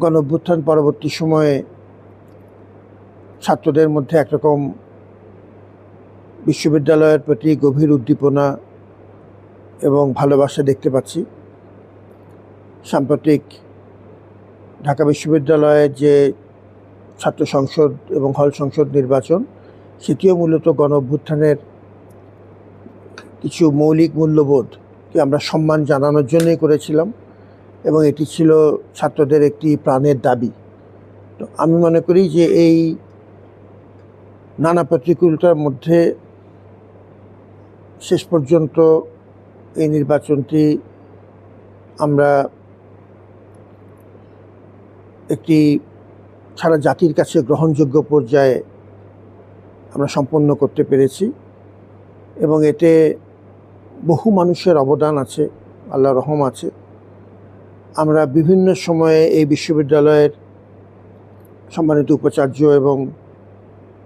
গণ অভ্যুত্থান পরবর্তী সময়ে ছাত্রদের মধ্যে একরকম বিশ্ববিদ্যালয়ের প্রতি গভীর উদ্দীপনা এবং ভালোবাসা দেখতে পাচ্ছি। সাম্প্রতিক ঢাকা বিশ্ববিদ্যালয়ের যে ছাত্র সংসদ এবং হল সংসদ নির্বাচন, সেটিও মূলত গণ অভ্যুত্থানের কিছু মৌলিক মূল্যবোধকে আমরা সম্মান জানানোর জন্যই করেছিলাম। এবং এটি ছিল ছাত্রদের একটি প্রাণের দাবি। তো আমি মনে করি যে এই নানা প্রতিকূলতার মধ্যে শেষ পর্যন্ত এই নির্বাচনটি আমরা একটি সারা জাতির কাছে গ্রহণযোগ্য পর্যায়ে আমরা সম্পন্ন করতে পেরেছি এবং এতে বহু মানুষের অবদান আছে আল্লাহ রহম আছে। আমরা বিভিন্ন সময়ে এই বিশ্ববিদ্যালয়ের সম্মানিত উপাচার্য এবং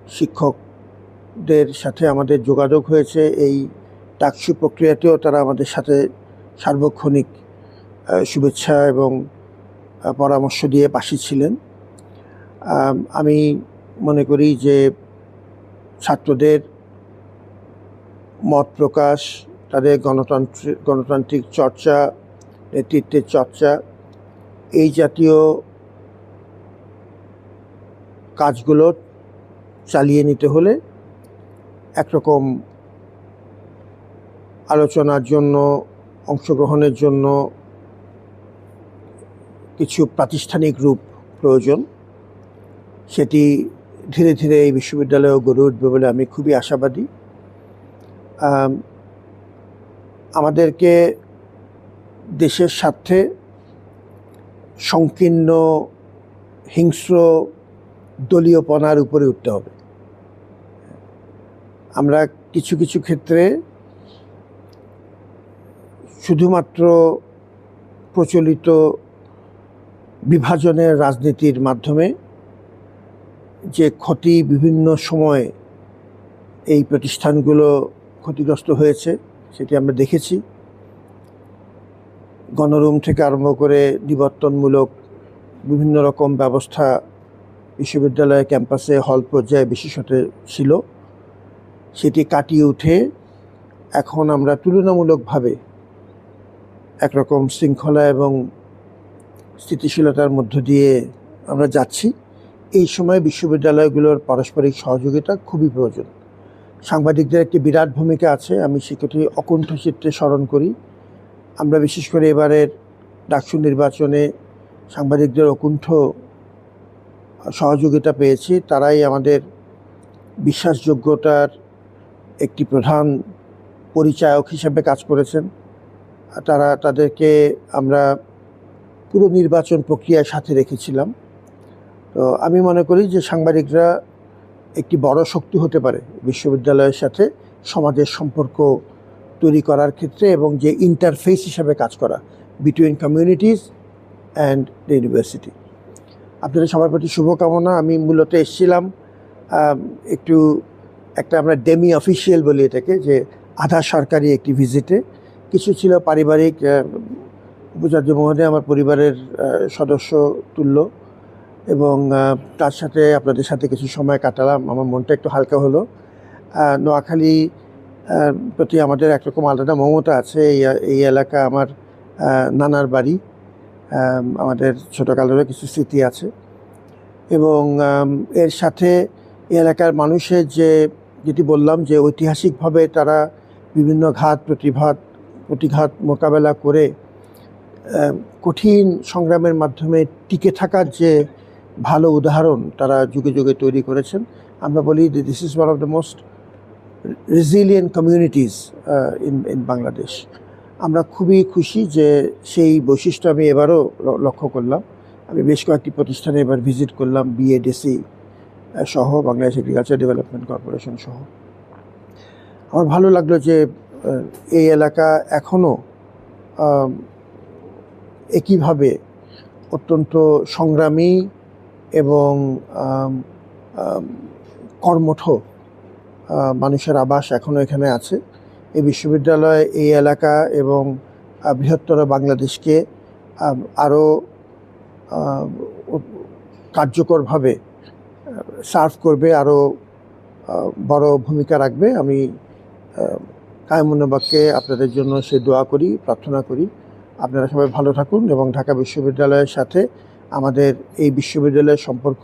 শিক্ষকদের সাথে আমাদের যোগাযোগ হয়েছে। এই টাকসু প্রক্রিয়াতেও তারা আমাদের সাথে সার্বক্ষণিক শুভেচ্ছা এবং পরামর্শ দিয়ে পাশে ছিলেন। আমি মনে করি যে ছাত্রদের মত প্রকাশ, তাদের গণতান্ত্রিক গণতান্ত্রিক চর্চা নেতৃত্বের চর্চা, এই জাতীয় কাজগুলো চালিয়ে নিতে হলে একরকম আলোচনার জন্য, অংশগ্রহণের জন্য কিছু প্রাতিষ্ঠানিক রূপ প্রয়োজন। সেটি ধীরে ধীরে এই বিশ্ববিদ্যালয়েও গড়ে উঠবে বলে আমি খুবই আশাবাদী। আমাদেরকে দেশের স্বার্থে সংকীর্ণ, হিংস্র, দলীয়পনার উপরে উঠতে হবে। আমরা কিছু কিছু ক্ষেত্রে শুধুমাত্র প্রচলিত বিভাজনের রাজনীতির মাধ্যমে যে ক্ষতি বিভিন্ন সময়ে এই প্রতিষ্ঠানগুলো ক্ষতিগ্রস্ত হয়েছে, সেটি আমরা দেখেছি। গণরুম থেকে আরম্ভ করে নিবর্তনমূলক বিভিন্ন রকম ব্যবস্থা বিশ্ববিদ্যালয় ক্যাম্পাসে হল পর্যায়ে বিশেষত ছিল। সেটি কাটিয়ে উঠে এখন আমরা তুলনামূলকভাবে একরকম শৃঙ্খলা এবং স্থিতিশীলতার মধ্য দিয়ে আমরা যাচ্ছি। এই সময় বিশ্ববিদ্যালয়গুলোর পারস্পরিক সহযোগিতা খুবই প্রয়োজন। সাংবাদিকদের একটি বিরাট ভূমিকা আছে। আমি সেটি অকুণ্ঠ চিত্রে স্মরণ করি। আমরা বিশেষ করে এবারের ডাকসু নির্বাচনে সাংবাদিকদের অকুণ্ঠ সহযোগিতা পেয়েছি। তারাই আমাদের বিশ্বাসযোগ্যতার একটি প্রধান পরিচায়ক হিসেবে কাজ করেছেন। তারা তাদেরকে আমরা পুরো নির্বাচন প্রক্রিয়ার সাথে রেখেছিলাম। তো আমি মনে করি যে সাংবাদিকরা একটি বড় শক্তি হতে পারে বিশ্ববিদ্যালয়ের সাথে সমাজের সম্পর্ক তৈরি করার ক্ষেত্রে এবং যে ইন্টারফেস হিসাবে কাজ করা between communities and the university আপনাদের সবার প্রতি শুভকামনা। আমি মূলত এসেছিলাম একটু একটা আমরা ডেমি অফিসিয়াল বলি এটাকে, যে আধা সরকারি একটি ভিজিটে কিছু ছিল পারিবারিক উপাচার্য মহোদয় আমার পরিবারের সদস্য তুল্য এবং তার সাথে আপনাদের সাথে কিছু সময় কাটালাম। আমার মনটা একটু হালকা হলো। নোয়াখালী প্রতি আমাদের একরকম আলাদা মমতা আছে। এই এই এলাকা আমার নানার বাড়ি। আম, আমাদের ছোটোকালেরও কিছু স্মৃতি আছে। এবং এর সাথে এলাকার মানুষের যে যেটি বললাম যে ঐতিহাসিকভাবে তারা বিভিন্ন ঘাত প্রতিভাত প্রতিঘাত মোকাবেলা করে কঠিন সংগ্রামের মাধ্যমে টিকে থাকার যে ভালো উদাহরণ তারা যুগে যুগে তৈরি করেছেন আমরা বলি this is one of the most resilient communities in in Bangladesh আমরা খুবই খুশি যে সেই বৈশিষ্ট্য আমি এবারও লক্ষ্য করলাম। আমি বেশ কয়েকটি প্রতিষ্ঠানে এবার ভিজিট করলাম বিএডিসি সহ বাংলাদেশ এগ্রিকালচার ডেভেলপমেন্ট কর্পোরেশন সহ। আমার ভালো লাগল যে এই এলাকা এখনও একইভাবে অত্যন্ত সংগ্রামী এবং আম, আম, কর্মঠ মানুষের আবাস এখনও এখানে আছে। এই বিশ্ববিদ্যালয়, এই এলাকা এবং বৃহত্তর বাংলাদেশকে আরও কার্যকরভাবে সার্ভ করবে আরও বড় ভূমিকা রাখবে। আমি কায়মনোবাক্যে আপনাদের জন্য সে দোয়া করি, প্রার্থনা করি। আপনারা সবাই ভালো থাকুন এবং ঢাকা বিশ্ববিদ্যালয়ের সাথে আমাদের এই বিশ্ববিদ্যালয়ের সম্পর্ক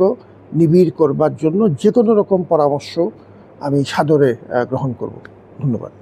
নিবিড় করবার জন্য যে কোনো রকম পরামর্শ আমি সাদরে গ্রহণ করব। ধন্যবাদ।